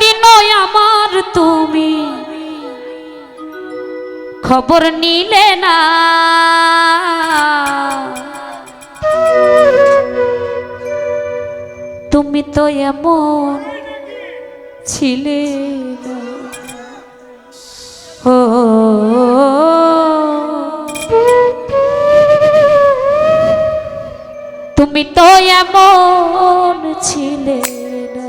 দিন আমার তুমি, খবর নিলে না। তুমি তো এমন ছিলে। ও। তুমি তো এমন ছিলে না।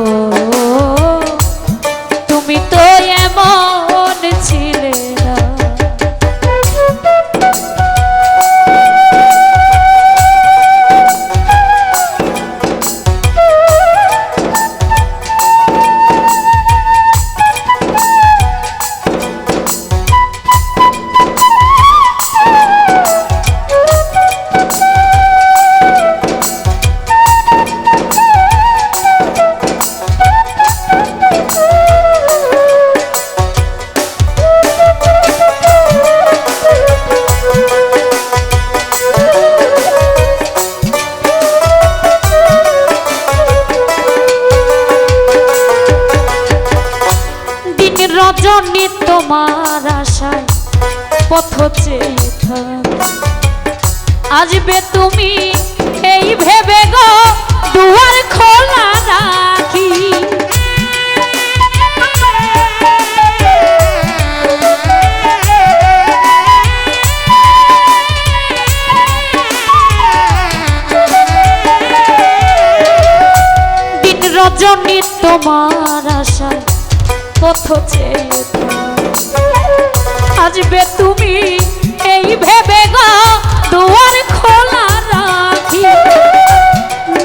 তোমার আশায় পথ। আসবে তুমি এই ভেবে গো, দুয়ার খোলা রাখি রজনী তোমার আশায় পথ চেয়ে। আসবে তুমি? এই ভেবে গো, দুয়ার খোলা রাখি।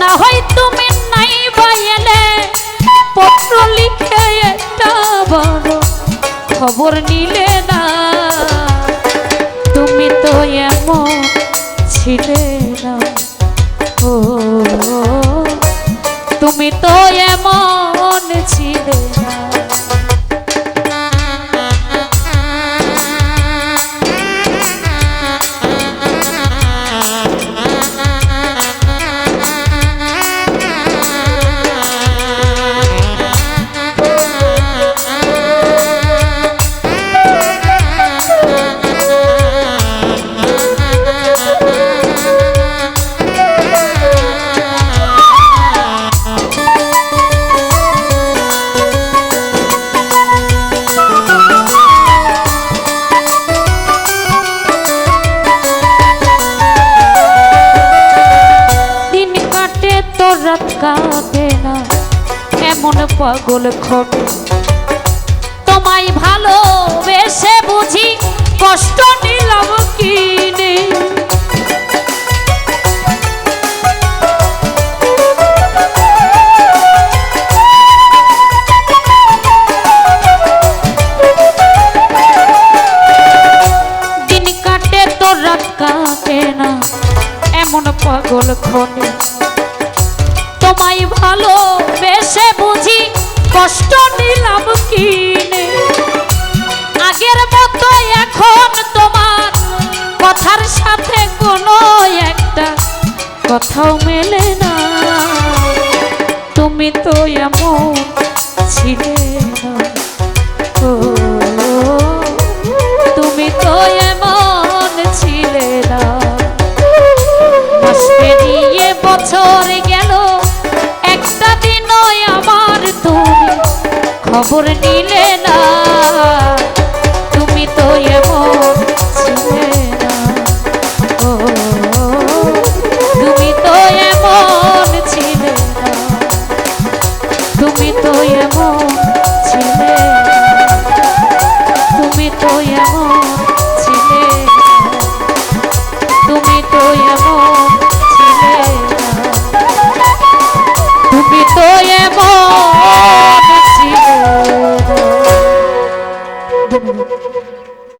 না হয় তুমি নাই বাইলে পত্র লিখে একটা বড় খবর নিলে না। তুমি তো এমন ছিলে না। ও, তুমি তো এমন ছিলে পাগল খটে। তোমায় ভালোবেসে বুঝি কষ্ট নিলাম কিনে পাগল খনে তোমায় ভালো বেশে কষ্ট নিলাম কিনে। আগের মতো এখন তোমার কথার সাথে কোনো একটা কথাও মেলে না। তুমি তো এমন ছিলে তুমি তো এমন ছিলে না। বছর গেল খবর নিলে না।